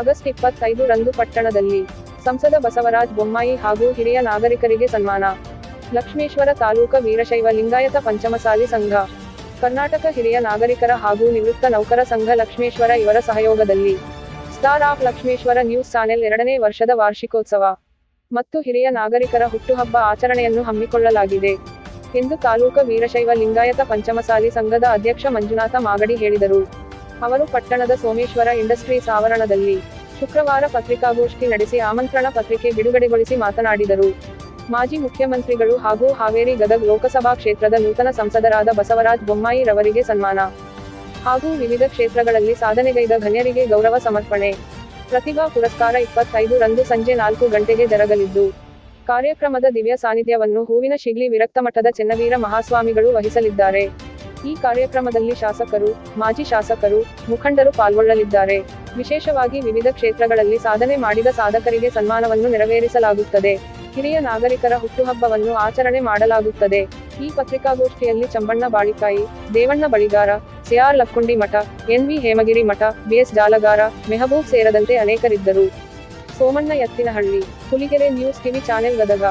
August ಇಪ್ಪತ್ತೈದು ರಂದು ಪಟ್ಟಣದಲ್ಲಿ ಸಂಸದ ಬಸವರಾಜ ಬೊಮ್ಮಾಯಿ ಹಾಗೂ ಹಿರಿಯ ನಾಗರಿಕರಿಗೆ ಸನ್ಮಾನ. ಲಕ್ಷ್ಮೇಶ್ವರ ತಾಲೂಕ ವೀರಶೈವ ಲಿಂಗಾಯತ ಪಂಚಮಸಾಲಿ ಸಂಘ, ಕರ್ನಾಟಕ ಹಿರಿಯ ನಾಗರಿಕರ ಹಾಗೂ ನಿವೃತ್ತ ನೌಕರ ಸಂಘ ಲಕ್ಷ್ಮೇಶ್ವರ ಇವರ ಸಹಯೋಗದಲ್ಲಿ. Star of Lakshmeshwar news channel ಎರಡನೇ ವರ್ಷದ ವಾರ್ಷಿಕೋತ್ಸವ. ಮತ್ತು ಹಿರಿಯ ನಾಗರಿಕರ ಹುಟ್ಟುಹಬ್ಬ ಆಚರಣೆಯನ್ನು ಹಮ್ಮಿಕೊಳ್ಳಲಾಗಿದೆ. ಎಂದು ತಾಲೂಕ ವೀರಶೈವ ಲಿಂಗಾಯತ ಪಂಚಮಸಾಲಿ ಸಂಘದ ಅಧ್ಯಕ್ಷ ಮಂಜುನಾಥ ಮಾಗಡಿ ಹೇಳಿದರು. ಅವರು ಪಟ್ಟಣದ ಸೋಮೇಶ್ವರ ಇಂಡಸ್ಟ್ರೀಸ್ ಆವರಣದಲ್ಲಿ ಶುಕ್ರವಾರ ಪತ್ರಿಕಾಗೋಷ್ಠಿ ನಡೆಸಿ ಆಮಂತ್ರಣ ಪತ್ರಿಕೆ ಬಿಡುಗಡೆಗೊಳಿಸಿ ಮಾತನಾಡಿದರು. ಮಾಜಿ ಮುಖ್ಯಮಂತ್ರಿಗಳು ಹಾಗೂ ಹಾವೇರಿ ಗದಗ್ ಲೋಕಸಭಾ ಕ್ಷೇತ್ರದ ನೂತನ ಸಂಸದರಾದ ಬಸವರಾಜ್ ಬೊಮ್ಮಾಯಿ ರವರಿಗೆ ಸನ್ಮಾನ. ಹಾಗೂ ವಿವಿಧ ಕ್ಷೇತ್ರಗಳಲ್ಲಿ ಸಾಧನೆಗೈದ ಗಣ್ಯರಿಗೆ ಗೌರವ ಸಮರ್ಪಣೆ. ಪ್ರತಿಭಾ ಪುರಸ್ಕಾರ ಇಪ್ಪತ್ತೈದು ರಂದು ಸಂಜೆ ನಾಲ್ಕು ಗಂಟೆಗೆ ಜರಗಲಿದ್ದು ಕಾರ್ಯಕ್ರಮದ ದಿವ್ಯ ಸಾನ್ನಿಧ್ಯವನ್ನು ಹೂವಿನ ಶಿಗ್ಲಿ ವಿರಕ್ತ ಮಠದ ಚೆನ್ನವೀರ ಮಹಾಸ್ವಾಮಿಗಳು ವಹಿಸಲಿದ್ದಾರೆ. ಈ ಕಾರ್ಯಕ್ರಮದಲ್ಲಿ ಶಾಸಕರು, ಮಾಜಿ ಶಾಸಕರು, ಮುಖಂಡರು ಪಾಲ್ಗೊಳ್ಳಲಿದ್ದಾರೆ. ವಿಶೇಷವಾಗಿ ವಿವಿಧ ಕ್ಷೇತ್ರಗಳಲ್ಲಿ ಸಾಧನೆ ಮಾಡಿದ ಸಾಧಕರಿಗೆ ಸನ್ಮಾನವನ್ನು ನೆರವೇರಿಸಲಾಗುತ್ತದೆ. ಹಿರಿಯ ನಾಗರಿಕರ ಹುಟ್ಟುಹಬ್ಬವನ್ನು ಆಚರಣೆ ಮಾಡಲಾಗುತ್ತದೆ. ಈ ಪತ್ರಿಕಾಗೋಷ್ಠಿಯಲ್ಲಿ Chambanna Balikai, Devanna Baligar C R Lakkundi Math N V Hemagiri Math B S Jalagar, Mehaboob ಸೇರದಂತೆ ಅನೇಕರಿದ್ದರು. Somanna Ettinahalli Huligere news TV channel Gadag